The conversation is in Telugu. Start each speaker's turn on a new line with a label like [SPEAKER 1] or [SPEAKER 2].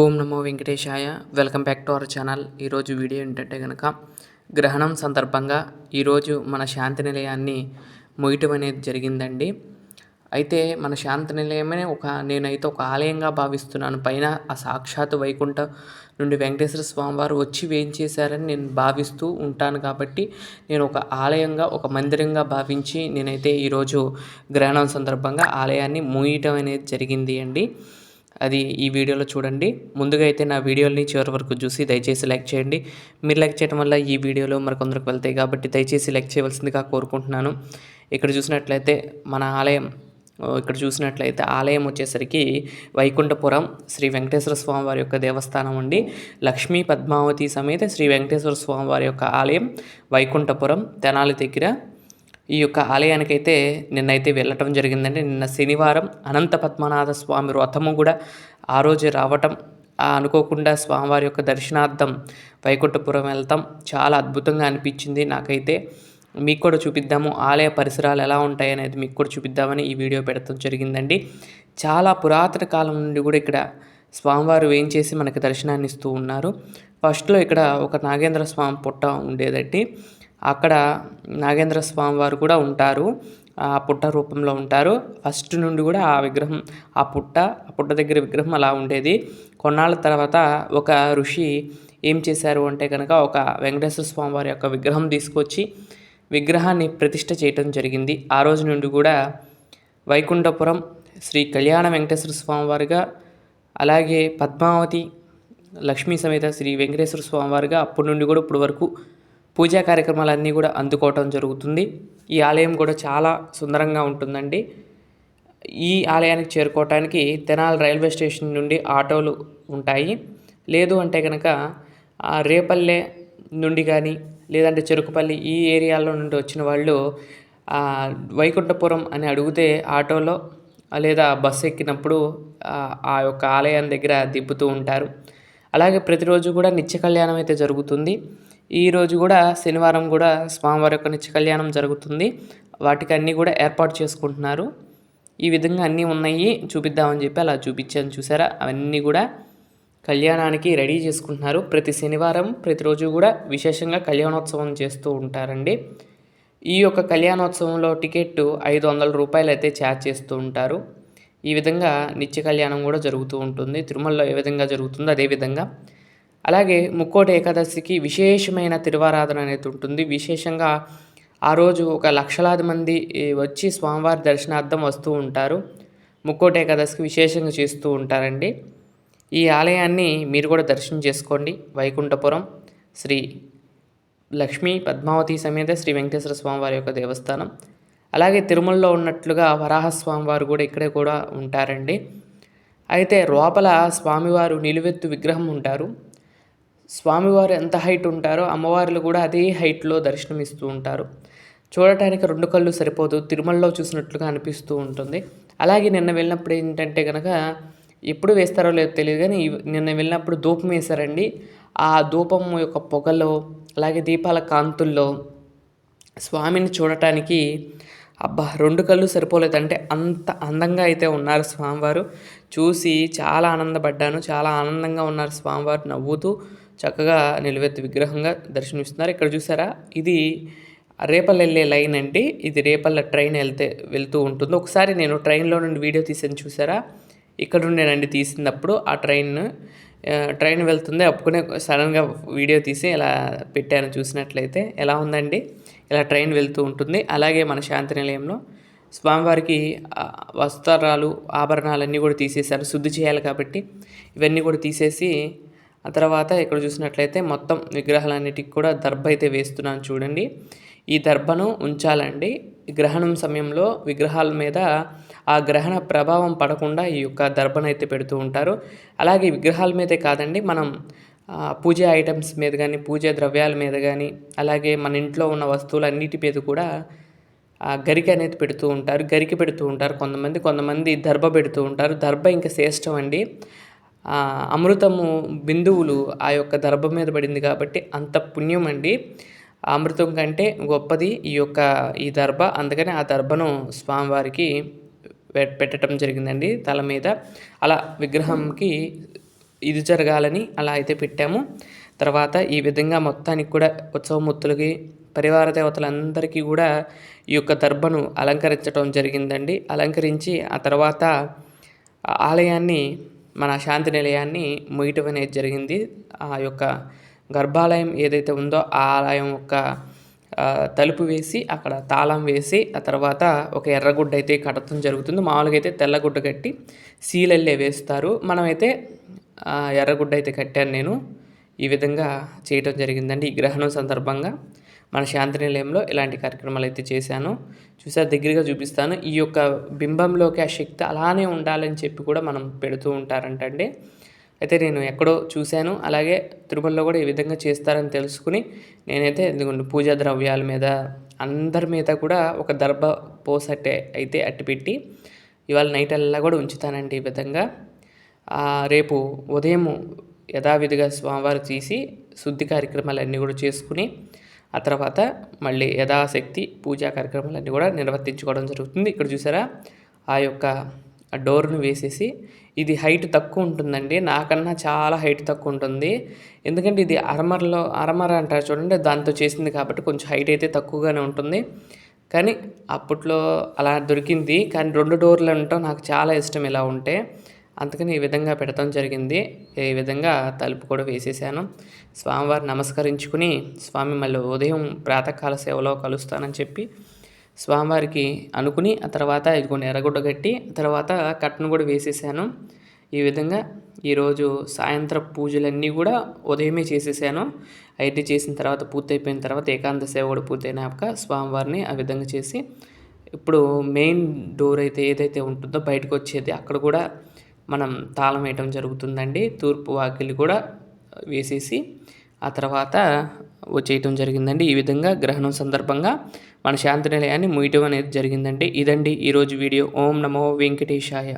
[SPEAKER 1] ఓం నమో వెంకటేశాయ. Welcome back to our channel. ఈరోజు వీడియో ఏంటంటే కనుక గ్రహణం సందర్భంగా ఈరోజు మన శాంతి నిలయాన్ని ముయటం అనేది జరిగిందండి. అయితే మన శాంతి నిలయమే ఒక నేనైతే ఒక ఆలయంగా భావిస్తున్నాను. పైన ఆ సాక్షాత్ వైకుంఠ నుండి వెంకటేశ్వర స్వామి వారు వచ్చి వేయించేశారని నేను భావిస్తూ ఉంటాను కాబట్టి నేను ఒక ఆలయంగా ఒక మందిరంగా భావించి నేనైతే ఈరోజు గ్రహణం సందర్భంగా ఆలయాన్ని మూయటం అనేది జరిగింది అండి. అది ఈ వీడియోలో చూడండి. ముందుగా అయితే నా వీడియోని చివరి వరకు చూసి దయచేసి లైక్ చేయండి. మీరు లైక్ చేయడం వల్ల ఈ వీడియోలో మరికొందరికి వెళ్తాయి కాబట్టి దయచేసి లైక్ చేయవలసిందిగా కోరుకుంటున్నాను. ఇక్కడ చూసినట్లయితే మన ఆలయం ఇక్కడ చూసినట్లయితే ఆలయం వచ్చేసరికి వైకుంఠపురం శ్రీ వెంకటేశ్వర స్వామి వారి యొక్క దేవస్థానం అండి. లక్ష్మీ పద్మావతి సమేత శ్రీ వెంకటేశ్వర స్వామి వారి యొక్క ఆలయం వైకుంఠపురం తెనాలి దగ్గర. ఈ యొక్క ఆలయానికైతే నిన్నైతే వెళ్ళటం జరిగిందండి. నిన్న శనివారం అనంత పద్మనాథ స్వామి వ్రతము కూడా ఆ రోజు రావటం అనుకోకుండా స్వామివారి యొక్క దర్శనార్థం వైకుంఠపురం వెళ్తాం. చాలా అద్భుతంగా అనిపించింది నాకైతే. మీకు కూడా చూపిద్దాము ఆలయ పరిసరాలు ఎలా ఉంటాయి అనేది మీకు కూడా చూపిద్దామని ఈ వీడియో పెడతాం జరిగిందండి. చాలా పురాతన కాలం నుండి కూడా ఇక్కడ స్వామివారు వేయించేసి మనకి దర్శనాన్ని ఇస్తూ ఉన్నారు. ఫస్ట్లో ఇక్కడ ఒక నాగేంద్ర స్వామి పుట్ట ఉండేదండి. అక్కడ నాగేంద్ర స్వామి వారు కూడా ఉంటారు. ఆ పుట్ట రూపంలో ఉంటారు. ఫస్ట్ నుండి కూడా ఆ విగ్రహం ఆ పుట్ట ఆ పుట్ట దగ్గర విగ్రహం అలా ఉండేది. కొన్నాళ్ళ తర్వాత ఒక ఋషి ఏం చేశారు అంటే కనుక ఒక వెంకటేశ్వర స్వామి వారి యొక్క విగ్రహం తీసుకొచ్చి విగ్రహాన్ని ప్రతిష్ట చేయటం జరిగింది. ఆ రోజు నుండి కూడా వైకుంఠపురం శ్రీ కళ్యాణ వెంకటేశ్వర స్వామి వారిగా అలాగే పద్మావతి లక్ష్మీ సమేత శ్రీ వెంకటేశ్వర స్వామి వారిగా అప్పటి నుండి కూడా ఇప్పుడు వరకు పూజా కార్యక్రమాలన్నీ కూడా అందుకోవటం జరుగుతుంది. ఈ ఆలయం కూడా చాలా సుందరంగా ఉంటుందండి. ఈ ఆలయానికి చేరుకోవటానికి తెనాలి రైల్వే స్టేషన్ నుండి ఆటోలు ఉంటాయి. లేదు అంటే కనుక రేపల్లె నుండి కానీ లేదంటే చెరుకుపల్లి ఈ ఏరియాలో నుండి వచ్చిన వాళ్ళు వైకుంఠపురం అని అడిగితే ఆటోలో లేదా బస్సు ఎక్కినప్పుడు ఆ యొక్క ఆలయం దగ్గర దిప్పుతూ ఉంటారు. అలాగే ప్రతిరోజు కూడా నిత్య కళ్యాణం అయితే జరుగుతుంది. ఈరోజు కూడా శనివారం కూడా స్వామివారి యొక్క నిత్య కళ్యాణం జరుగుతుంది. వాటికి అన్నీ కూడా ఏర్పాటు చేసుకుంటున్నారు. ఈ విధంగా అన్నీ ఉన్నాయి. చూపిద్దామని చెప్పి అలా చూపించాను. చూసారా? అవన్నీ కూడా కళ్యాణానికి రెడీ చేసుకుంటున్నారు. ప్రతి శనివారం ప్రతిరోజు కూడా విశేషంగా కళ్యాణోత్సవం చేస్తూ ఉంటారండి. ఈ యొక్క కళ్యాణోత్సవంలో టికెట్ ఐదు వందల రూపాయలు అయితే ఛార్జ్ చేస్తూ ఉంటారు. ఈ విధంగా నిత్య కళ్యాణం కూడా జరుగుతూ ఉంటుంది. తిరుమలలో ఏ విధంగా జరుగుతుందో అదేవిధంగా అలాగే ముక్కోటి ఏకాదశికి విశేషమైన తిరువారాధన అనేది ఉంటుంది. విశేషంగా ఆ రోజు ఒక లక్షలాది మంది వచ్చి స్వామివారి దర్శనార్థం వస్తూ ఉంటారు. ముక్కోటి ఏకాదశికి విశేషంగా చేస్తూ ఉంటారండి. ఈ ఆలయాన్ని మీరు కూడా దర్శనం చేసుకోండి. వైకుంఠపురం శ్రీ లక్ష్మీ పద్మావతి సమేత శ్రీ వెంకటేశ్వర స్వామివారి యొక్క దేవస్థానం. అలాగే తిరుమలలో ఉన్నట్లుగా వరాహస్వామివారు కూడా ఇక్కడే కూడా ఉంటారండి. అయితే లోపల స్వామివారు నిలువెత్తు విగ్రహం ఉంటారు. స్వామివారు ఎంత హైట్ ఉంటారో అమ్మవార్లు కూడా అదే హైట్లో దర్శనమిస్తూ ఉంటారు. చూడటానికి రెండు కళ్ళు సరిపోదు తిరుమలలో చూసినట్లుగా అనిపిస్తూ ఉంటుంది. అలాగే నిన్న వెళ్ళినప్పుడు ఏంటంటే కనుక ఎప్పుడు వేస్తారో లేదో తెలియదు కానీ నిన్న వెళ్ళినప్పుడు ధూపం వేశారండి. ఆ ధూపం యొక్క పొగలో అలాగే దీపాల కాంతుల్లో స్వామిని చూడటానికి అబ్బా రెండు కళ్ళు సరిపోలేదంటే అంత అందంగా అయితే ఉన్నారు స్వామివారు. చూసి చాలా ఆనందపడ్డాను. చాలా ఆనందంగా ఉన్నారు స్వామివారు నవ్వుతూ. చక్కగా నిలువెత్తు విగ్రహంగా దర్శనమిస్తున్నారు. ఇక్కడ చూసారా? ఇది రేపల్ వెళ్ళే లైన్ అండి. ఇది రేపల్ల ట్రైన్ వెళ్తే వెళ్తూ ఉంటుంది. ఒకసారి నేను ట్రైన్లో నుండి వీడియో తీసాను చూసారా? ఇక్కడ నుండేనండి తీసినప్పుడు ఆ ట్రైన్ ట్రైన్ వెళ్తుంది. అప్పుకునే సడన్గా వీడియో తీసి ఇలా పెట్టాను చూసినట్లయితే. ఎలా ఉందండి? ఇలా ట్రైన్ వెళ్తూ ఉంటుంది. అలాగే మన శాంతి నిలయంలో స్వామివారికి వస్త్రాలు ఆభరణాలన్నీ కూడా తీసేశారు. శుద్ధి చేయాలి కాబట్టి ఇవన్నీ కూడా తీసేసి ఆ తర్వాత ఇక్కడ చూసినట్లయితే మొత్తం విగ్రహాలన్నిటికి కూడా దర్భ అయితే వేస్తున్నాను చూడండి. ఈ దర్భను ఉంచాలండి. గ్రహణం సమయంలో విగ్రహాల మీద ఆ గ్రహణ ప్రభావం పడకుండా ఈ యొక్క దర్భను అయితే పెడుతూ ఉంటారు. అలాగే విగ్రహాల మీదే కాదండి మనం పూజ ఐటమ్స్ మీద కానీ పూజ ద్రవ్యాల మీద కానీ అలాగే మన ఇంట్లో ఉన్న వస్తువులన్నిటి మీద కూడా గరిక అనేది పెడుతూ ఉంటారు గరికి పెడుతూ ఉంటారు కొంతమంది. కొంతమంది దర్భ పెడుతూ ఉంటారు. దర్భ ఇంకా శ్రేష్టం అండి. అమృతము బిందువులు ఆ యొక్క దర్భ మీద పడింది కాబట్టి అంత పుణ్యం అండి. అమృతం కంటే గొప్పది ఈ యొక్క ఈ దర్భ. అందుకని ఆ దర్భను స్వామివారికి పెట్టడం జరిగిందండి తల మీద. అలా విగ్రహంకి ఇది జరగాలని అలా అయితే పెట్టాము. తర్వాత ఈ విధంగా మొత్తానికి కూడా ఉత్సవమూర్తులకి పరివార దేవతలందరికీ కూడా ఈ యొక్క దర్భను అలంకరించడం జరిగిందండి. అలంకరించి ఆ తర్వాత ఆలయాన్ని మన శాంతి నిలయాన్ని ముయ్యటం అనేది జరిగింది. ఆ యొక్క గర్భాలయం ఏదైతే ఉందో ఆ ఆలయం యొక్క తలుపు వేసి అక్కడ తాళం వేసి ఆ తర్వాత ఒక ఎర్రగుడ్డ అయితే కట్టడం జరుగుతుంది. మామూలుగా అయితే తెల్లగుడ్డ కట్టి సీలల్లే వేస్తారు. మనమైతే ఎర్రగుడ్డ అయితే కట్టాను నేను. ఈ విధంగా చేయటం జరిగిందండి ఈ గ్రహణం సందర్భంగా. మన శాంతి నిలయంలో ఇలాంటి కార్యక్రమాలు అయితే చేశాను. చూసారు దగ్గరగా చూపిస్తాను. ఈ యొక్క బింబంలోకి ఆ శక్తి అలానే ఉండాలని చెప్పి కూడా మనం పెడుతూ ఉంటారంటండి. అయితే నేను ఎక్కడో చూశాను. అలాగే తిరుమలలో కూడా ఈ విధంగా చేస్తారని తెలుసుకుని నేనైతే ఎందుకంటే పూజా ద్రవ్యాల మీద అందరి మీద కూడా ఒక దర్భ పోసట్టే అయితే అట్టిపెట్టి ఇవాళ నైట్ అల్లా కూడా ఉంచుతానండి ఈ విధంగా. రేపు ఉదయం యథావిధిగా స్వామివారు తీసి శుద్ధి కార్యక్రమాలన్నీ కూడా చేసుకుని ఆ తర్వాత మళ్ళీ యథాశక్తి పూజా కార్యక్రమాలన్నీ కూడా నిర్వర్తించుకోవడం జరుగుతుంది. ఇక్కడ చూసారా? ఆ యొక్క డోర్ను వేసేసి ఇది హైట్ తక్కువ ఉంటుందండి. నాకన్నా చాలా హైట్ తక్కువ ఉంటుంది. ఎందుకంటే ఇది అరమరలో అరమర అంటారు చూడండి దాంతో చేసింది కాబట్టి కొంచెం హైట్ అయితే తక్కువగానే ఉంటుంది. కానీ అప్పట్లో అలా దొరికింది. కానీ రెండు డోర్లు ఉండటం నాకు చాలా ఇష్టం ఇలా ఉంటే. అందుకని ఈ విధంగా పెడతాం జరిగింది. ఈ విధంగా తలుపు కూడా వేసేసాను. స్వామివారు నమస్కరించుకుని స్వామి మళ్ళీ ఉదయం ప్రాతకాల సేవలో కలుస్తానని చెప్పి స్వామివారికి అనుకుని ఆ తర్వాత ఇదిగోండి ఎర్రగుడ్డ కట్టి తర్వాత కట్టను కూడా వేసేసాను. ఈ విధంగా ఈరోజు సాయంత్రం పూజలన్నీ కూడా ఉదయమే చేసేసాను. అయితే చేసిన తర్వాత పూర్తయిపోయిన తర్వాత ఏకాంత సేవ కూడా పూర్తయినాక స్వామివారిని ఆ విధంగా చేసి ఇప్పుడు మెయిన్ డోర్ అయితే ఏదైతే ఉంటుందో బయటకు వచ్చేది అక్కడ కూడా మనం తాళం వేయటం జరుగుతుందండి. తూర్పు వాకిలి కూడా వేసేసి ఆ తర్వాత వచ్చేయటం జరిగిందండి. ఈ విధంగా గ్రహణం సందర్భంగా మన శాంతి నిలయాన్ని ముయటం అనేది జరిగిందండి. ఇదండి ఈరోజు వీడియో. ఓం నమో వెంకటేశాయ.